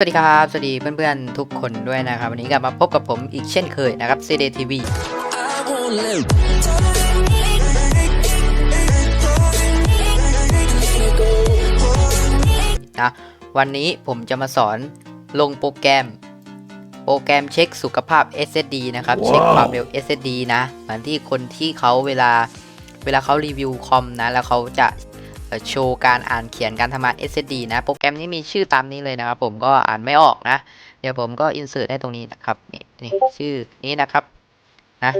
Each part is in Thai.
สวัสดีครับ สวัสดีเพื่อนๆ ทุกคนด้วยนะครับ วันนี้กลับมาพบกับผมอีกเช่นเคยนะครับ CDTV นะวันนี้ผมจะมาสอนลงโปรแกรม โปรแกรมเช็คสุขภาพ SSD นะครับเช็คความเร็ว SSD นะเหมือนที่คนที่เขาเวลาเวลาเขารีวิวคอมนะ แล้วเขาจะเอ่อ โชว์การอ่านเขียนการทำงาน SSD นะโปรแกรมนี้มีชื่อตามนี้เลยนะครับ ผมก็อ่านไม่ออกนะ เดี๋ยวผมก็อินเสิร์ตให้ตรงนี้นะครับนี่นี่ชื่อนี้นะครับนะ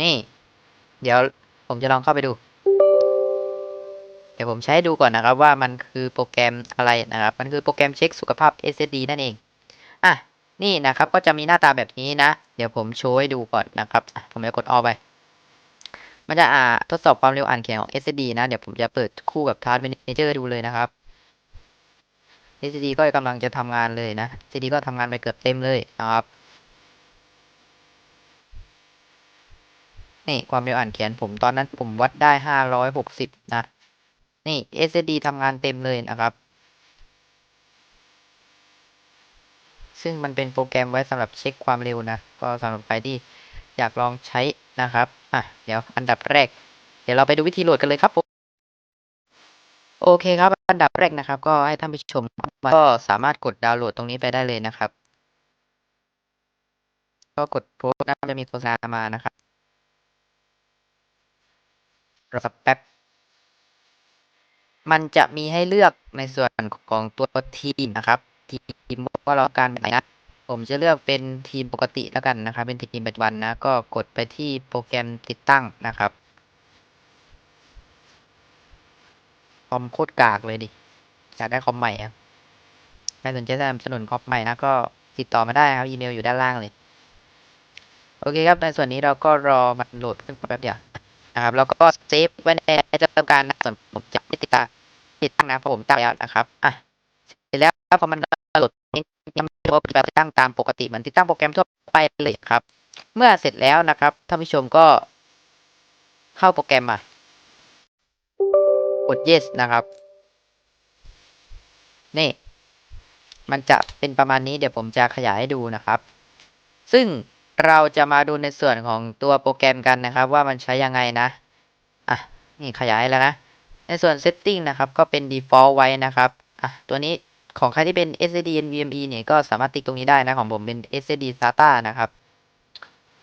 นี่ เดี๋ยวผมจะลองเข้าไปดู เดี๋ยวผมใช้ดูก่อนนะครับว่ามันคือโปรแกรมอะไรนะครับ มันคือโปรแกรมเช็คสุขภาพ SSD นั่นเองอะนี่นะครับก็จะมีหน้าตาแบบนี้นะ เดี๋ยวผมโชว์ให้ดูก่อนนะครับ ผมจะกดออไป มันจะอ่าทดสอบความเร็วอ่านเขียนของ SSD นะ เดี๋ยวผมจะเปิดคู่กับ Task Manager ดูเลยนะครับ SSD ก็กำลังจะทำงานเลยนะ SSD ก็ทำงานไปเกือบเต็มเลยนะครับ นี่ความเร็วอ่านเขียนผมตอนนั้นผมวัดได้ห้าร้อยหกสิบนะ นี่ SSD ทำงานเต็มเลยนะครับซึ่งมันเป็นโปรแกรมไว้สำหรับเช็คความเร็วนะ ก็สำหรับใครที่อยากลองใช้นะครับ อะเดี๋ยวอันดับแรก เดี๋ยวเราไปดูวิธีโหลดกันเลยครับผมโอเคครับ อันดับแรกนะครับ ก็ให้ท่านผู้ชมก็สามารถกดดาวน์โหลดตรงนี้ไปได้เลยนะครับ ก็กดโพสต์นะจะมีโฆษณามานะครับรอสักแป๊บมันจะมีให้เลือกในส่วนของตัวทีมนะครับ ทีมว่าเราการแบบไหนนะ ผมจะเลือกเป็นทีมปกติแล้วกันนะครับ เป็นทีมปัจจุบันนะ ก็กดไปที่โปรแกรมติดตั้งนะครับคอมโคตรกากเลยดิอยากได้คอมใหม่อะใครสนใจสนับสนุนคอมใหม่นะก็ติดต่อมาได้ครับอีเมลอยู่ด้านล่างเลยโอเคครับในส่วนนี้เราก็รอมันโหลดขึ้นแป๊บเดียวนะครับแล้วก็เซฟไว้ในจะทำการนะส่วนผมจะติดตาติดตั้งนะเพราะผมตั้งแล้วนะครับอะเสร็จแล้วพอมัน ตัว่าแบบติดตั้งตามปกติเหมือนติดตั้งโปรแกรมทั่วไปเลยครับ เมื่อเสร็จแล้วนะครับท่านผู้ชมก็เข้าโปรแกรมมากด yes นะครับ นี่ มันจะเป็นประมาณนี้เดี๋ยวผมจะขยายให้ดูนะครับ ซึ่งเราจะมาดูในส่วนของตัวโปรแกรมกันนะครับ ว่ามันใช้ยังไงนะ อะ นี่ขยายแล้วนะ ในส่วน setting นะครับ ก็เป็น default ไว้นะครับ อะ ตัวนี้ ของใครที่เป็น SSD NVMe เนี่ยก็สามารถติ๊กตรงนี้ได้นะ ของผมเป็น SSD SATA นะครับ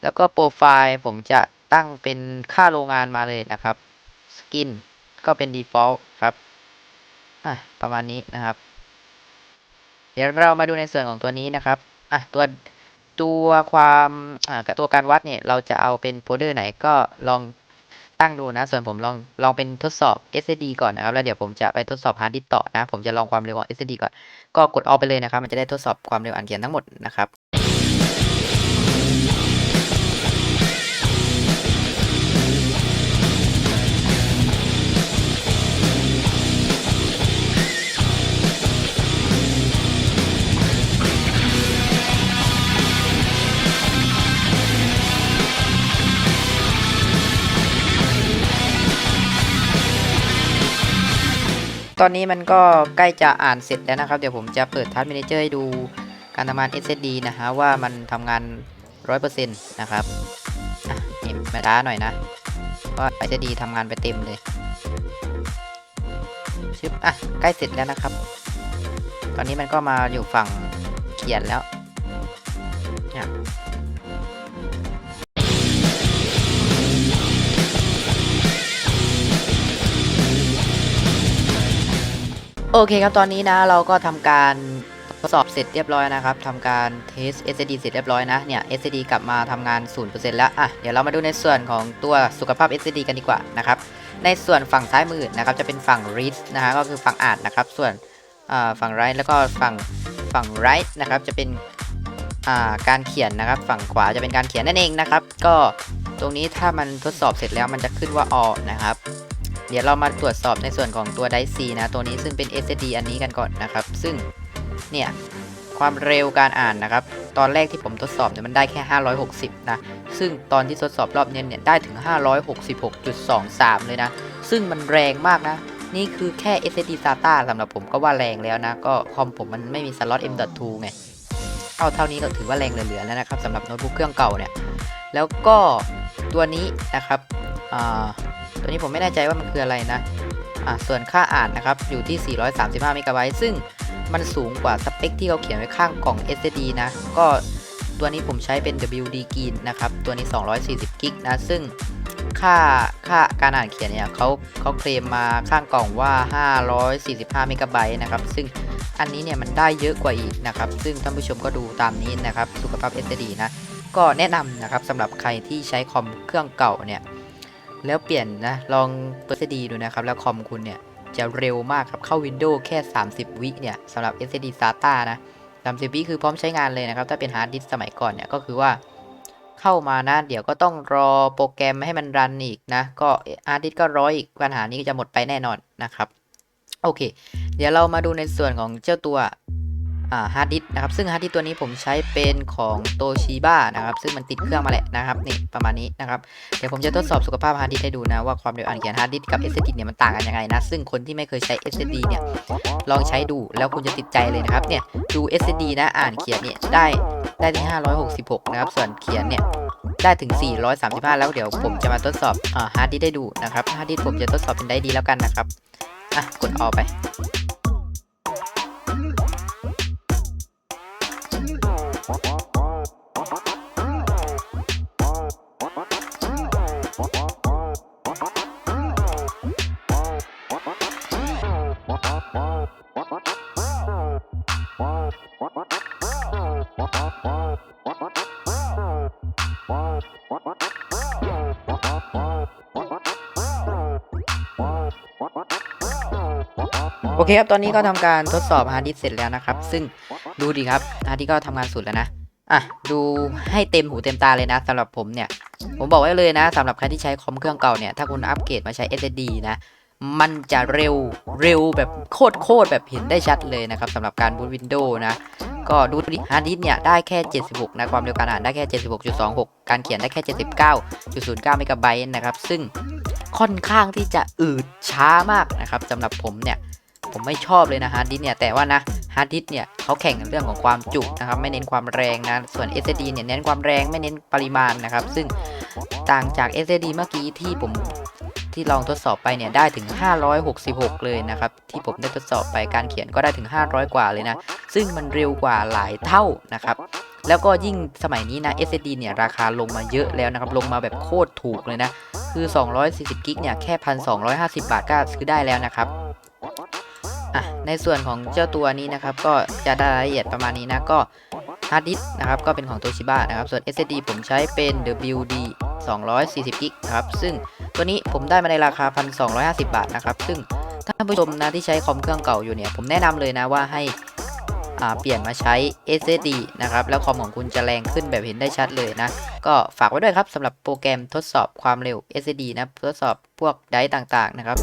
แล้วก็โปรไฟล์ผมจะตั้งเป็นค่าโรงงานมาเลยนะครับ skin ก็เป็น default ครับประมาณนี้นะครับ เดี๋ยวเรามาดูในส่วนของตัวนี้นะครับอะตัวตัวความอ่าตัวการวัดเนี่ย เราจะเอาเป็นโฟลเดอร์ไหนก็ลอง ตั้งดูนะ ส่วนผมลองลองเป็นทดสอบ SSD ก่อนนะครับ แล้วเดี๋ยวผมจะไปทดสอบฮาร์ดดิสก์ต่อนะ ผมจะลองความเร็วของ SSD ก่อน ก็กดออกไปเลยนะครับ มันจะได้ทดสอบความเร็วอ่านเขียนทั้งหมดนะครับ ตอนนี้มันก็ใกล้จะอ่านเสร็จแล้วนะครับ เดี๋ยวผมจะเปิดทัสมินิเจอร์ให้ดูการทำงาน SSD นะฮะว่ามันทำงาน 100%นะครับนี่มาช้าหน่อยนะเพราะ SSD ทำงานไปเต็มเลยชึบอะใกล้เสร็จแล้วนะครับ ตอนนี้มันก็มาอยู่ฝั่งเขียนแล้ว โอเคครับตอนนี้นะเราก็ทำการทดสอบเสร็จเรียบร้อยนะครับทำการเทส SSD เสร็จเรียบร้อยนะเนี่ย SSD กลับมาทำงาน 0%แล้วอะเดี๋ยวเรามาดูในส่วนของตัวสุขภาพ SSD กันดีกว่านะครับในส่วนฝั่งซ้ายมือนะครับจะเป็นฝั่ง read นะฮะก็คือฝั่งอ่านนะครับส่วนฝั่ง write แล้วก็ฝั่งฝั่ง write นะครับจะเป็นการเขียนนะครับ ฝั่งขวาจะเป็นการเขียนนั่นเองนะครับ ก็ตรงนี้ถ้ามันทดสอบเสร็จแล้วมันจะขึ้นว่า all นะครับ เดี๋ยวเรามาตรวจสอบในส่วนของตัว d i c นะ ตัวนี้ซึ่งเป็น SSD อันนี้กันก่อนนะครับ ซึ่งเนี่ยความเร็วการอ่านนะครับ ตอนแรกที่ผมทดสอบเนี่ยมันได้แค่ 560 นะ ซึ่งตอนที่ทดสอบรอบเนี้ยเนี่ยได้ถึง 566.23 เลยนะ ซึ่งมันแรงมากนะ นี่คือแค่ SSD SATA สำหรับผมก็ว่าแรงแล้วนะ ก็คอมผมมันไม่มีสล็อต M.2 ไง เอาเท่านี้ก็ถือว่าแรงเหลือๆแล้วนะครับสำหรับโน้ตบุ๊กเครื่องเก่าเนี่ย แล้วก็ตัวนี้นะครับอ่า ตัวนี้ผมไม่แน่ใจว่ามันคืออะไรนะอ่าส่วนค่าอ่านนะครับ อยู่ที่ 435เมกะไบต์ซึ่งมันสูงกว่าสเปคที่เขาเขียนไว้ข้างกล่อง SSD นะ ก็ตัวนี้ผมใช้เป็น WD Green นะครับ ตัวนี้ 240กิกนะ ซึ่งค่าค่าการอ่านเขียนเนี่ยเขาเขาเคลมมาข้างกล่องว่า 545เมกะไบต์นะครับ ซึ่งอันนี้เนี่ยมันได้เยอะกว่าอีกนะครับ ซึ่งท่านผู้ชมก็ดูตามนี้นะครับ สุขภาพ SSD นะ ก็แนะนำนะครับสำหรับใครที่ใช้คอมเครื่องเก่าเนี่ย แล้วเปลี่ยนนะ ลองเปิด SSD ดูนะครับ แล้วคอมคุณเนี่ย จะเร็วมากครับ เข้า Windows แค่ 30 วิเนี่ยสำหรับ SSD SATA นะ30 วิคือพร้อมใช้งานเลยนะครับ ถ้าเป็นฮาร์ดดิสก์สมัยก่อนเนี่ย ก็คือว่าเข้ามานะเดี๋ยวก็ต้องรอโปรแกรมให้มันรันอีกนะ ก็ฮาร์ดดิสก็ร้อยอีกปัญหานี้จะหมดไปแน่นอนนะครับ โอเค เดี๋ยวเรามาดูในส่วนของเจ้าตัว ฮาร์ดดิสก์นะครับซึ่งฮาร์ดดิสตัวนี้ผมใช้เป็นของโตชิบ้านะครับซึ่งมันติดเครื่องมาแหละนะครับนี่ประมาณนี้นะครับเดี๋ยวผมจะทดสอบสุขภาพฮาร์ดดิสก์ให้ดูนะว่าความเร็วอ่านเขียนฮาร์ดดิสกับ SSD เนี่ยมันต่างกันยังไงนะซึ่งคนที่ไม่เคยใช้ SSD เนี่ยลองใช้ดูแล้วคุณจะติดใจเลยนะครับเนี่ยดู SSD นะอ่านเขียนเนี่ยได้ได้ที่ 566 นะครับ ส่วนเขียนเนี่ยได้ถึง 435 แล้วเดี๋ยวผมจะมาทดสอบฮาร์ดดิสก์ให้ดูนะครับฮาร์ดดิสผมจะทดสอบเป็นได้ดีแล้วกันนะครับอะกดออกไป โอเคครับ ตอนนี้ก็ทำการทดสอบฮาร์ดดิสก์เสร็จแล้วนะครับ ซึ่ง ดูดีครับฮาร์ดดิสก์ก็ทำงานสุดแล้วนะอะดูให้เต็มหูเต็มตาเลยนะสำหรับผมเนี่ย ผมบอกไว้เลยนะสำหรับใครที่ใช้คอมเครื่องเก่าเนี่ย ถ้าคุณอัปเกรดมาใช้ SSD นะมันจะเร็วเร็วแบบโคตรโคตรแบบเห็นได้ชัดเลยนะครับสำหรับการบูตวินโดว์นะ ก็ดูดิฮาร์ดดิสเนี่ยได้แค่ 76 นะ ความเร็วการอ่านได้แค่ 76.26 การเขียนได้แค่ 79.09เมกะไบต์นะครับ ซึ่งค่อนข้างที่จะอืดช้ามากนะครับสำหรับผมเนี่ย ผมไม่ชอบเลยนะฮาร์ดดิสเนี่ย แต่ว่านะ ฮาร์ดดิสเนี่ยเขาแข่งกันเรื่องของความจุนะครับไม่เน้นความแรงนะส่วน SSD เนี่ยเน้นความแรงไม่เน้นปริมาณนะครับ ซึ่งต่างจาก SSD เมื่อกี้ที่ผมที่ลองทดสอบไปเนี่ยได้ถึง 566 เลยนะครับ ที่ผมได้ทดสอบไปการเขียนก็ได้ถึง 500 กว่าเลยนะ ซึ่งมันเร็วกว่าหลายเท่านะครับ แล้วก็ยิ่งสมัยนี้นะ SSD เนี่ยราคาลงมาเยอะแล้วนะครับ ลงมาแบบโคตรถูกเลยนะ คือ 240 กิกเนี่ยแค่ 1,250 บาทก็ซื้อได้แล้วนะครับ อะในส่วนของเจ้าตัวนี้นะครับก็จะได้รายละเอียดประมาณนี้นะก็ฮาร์ดดิสก์นะครับก็เป็นของ Toshiba นะครับส่วน SSD ผมใช้เป็น WD 240กิกนะครับซึ่งตัวนี้ผมได้มาในราคา 1,250 บาทนะครับซึ่งท่านผู้ชมนะที่ใช้คอมเครื่องเก่าอยู่เนี่ยผมแนะนำเลยนะว่าให้อ่าเปลี่ยนมาใช้ SSD นะครับแล้วคอมของคุณจะแรงขึ้นแบบเห็นได้ชัดเลยนะ ก็ฝากไว้ด้วยครับสำหรับโปรแกรมทดสอบความเร็ว SSD นะทดสอบพวกไดร์ต่างๆนะครับ